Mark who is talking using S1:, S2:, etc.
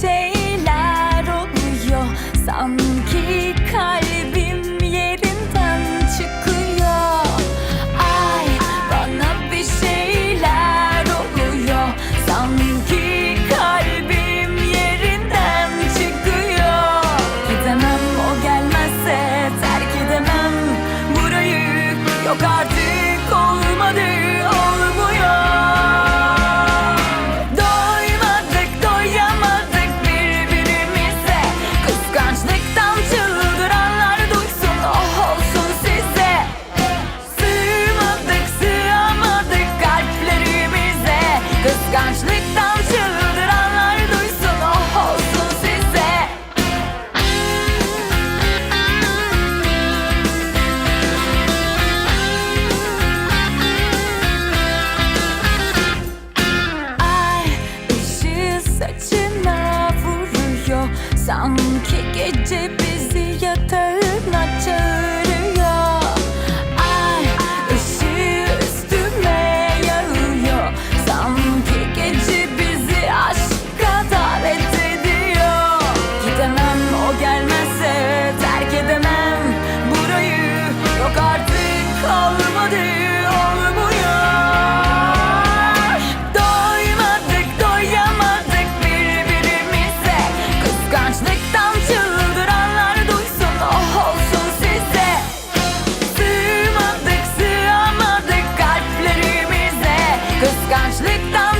S1: şeyler oluyor. Sanki Ти скажеш ліхтар